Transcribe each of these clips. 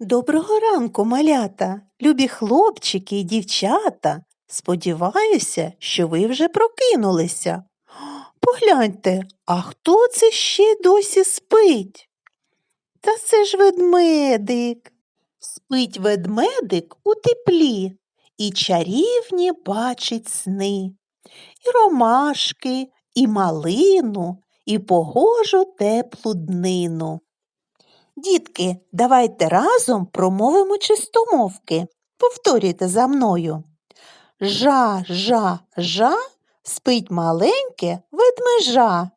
Доброго ранку, малята, любі хлопчики і дівчата. Сподіваюся, що ви вже прокинулися. Погляньте, а хто це ще досі спить? Та це ж ведмедик. Спить ведмедик у теплі і чарівні бачить сни. І ромашки, і малину, і погожу теплу днину. Дітки, давайте разом промовимо чистомовки. Повторюйте за мною. Жа, жа, жа, спить маленьке ведмежа.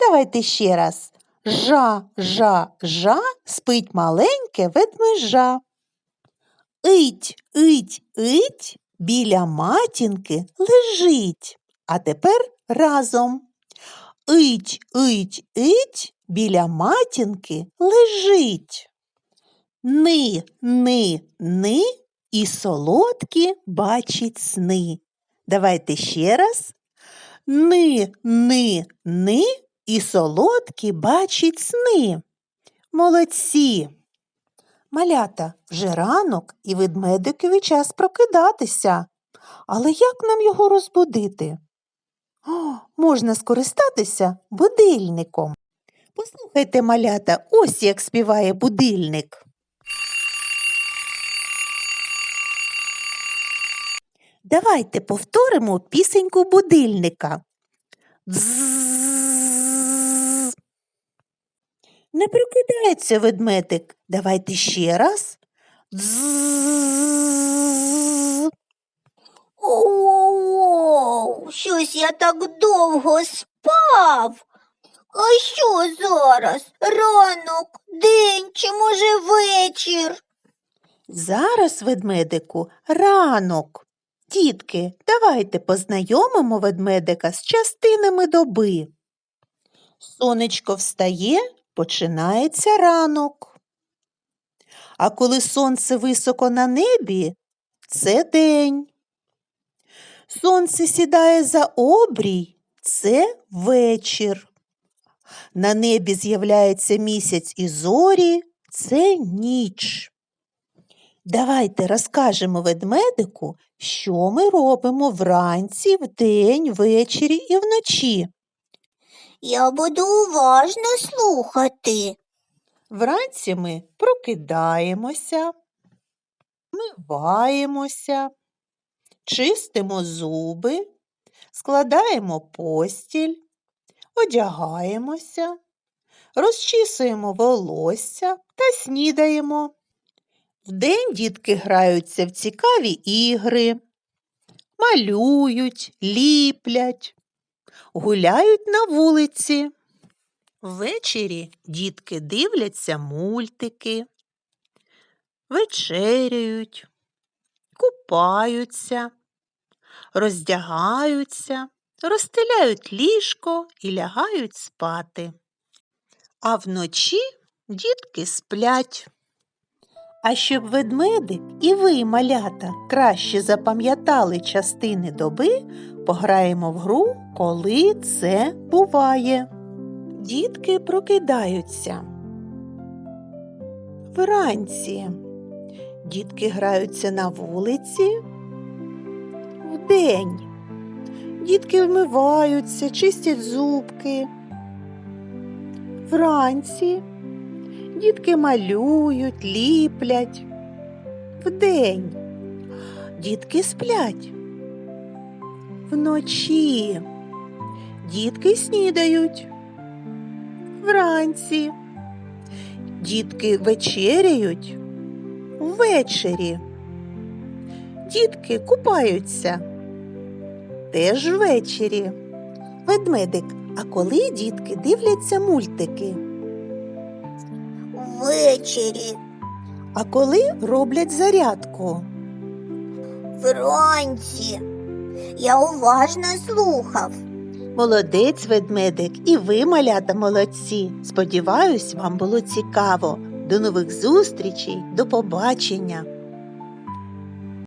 Давайте ще раз. Жа, жа, жа, спить маленьке ведмежа. Ить, ить, ить, біля матінки лежить. А тепер разом. Ить, ить, ить, біля матінки лежить. Ни, ни, ни і солодкі бачить сни. Давайте ще раз. Ни, ни, ни і солодкі бачить сни. Молодці. Малята, вже ранок і ведмедикові час прокидатися. Але як нам його розбудити? О, можна скористатися будильником. Послухайте, малята, ось як співає будильник. Давайте повторимо пісеньку будильника. Не прокидається ведмедик. Давайте ще раз. Оу, щось я так довго спав. А що зараз? Ранок, день чи може вечір? Зараз, ведмедику, ранок. Дітки, давайте познайомимо ведмедика з частинами доби. Сонечко встає, починається ранок. А коли сонце високо на небі, це день. Сонце сідає за обрій, це вечір. На небі з'являється місяць і зорі, це ніч. Давайте розкажемо ведмедику, що ми робимо вранці, вдень, ввечері і вночі. Я буду уважно слухати. Вранці ми прокидаємося, миваємося, чистимо зуби, складаємо постіль, одягаємося, розчісуємо волосся та снідаємо. Вдень дітки граються в цікаві ігри, малюють, ліплять, гуляють на вулиці. Ввечері дітки дивляться мультики, вечеряють, купаються, роздягаються, розстеляють ліжко і лягають спати. А вночі дітки сплять. А щоб ведмедик і ви, малята, краще запам'ятали частини доби, пограємо в гру, коли це буває. Дітки прокидаються. Вранці дітки граються на вулиці. Вдень дітки вмиваються, чистять зубки. Вранці дітки малюють, ліплять. Вдень дітки сплять. Вночі дітки снідають. Вранці дітки вечеряють. Ввечері дітки купаються. Теж ввечері. Ведмедик, а коли дітки дивляться мультики? Ввечері, А коли роблять зарядку? вранці. Я уважно слухав. Молодець, ведмедик, і ви, малята, молодці. Сподіваюсь, вам було цікаво. До нових зустрічей, до побачення.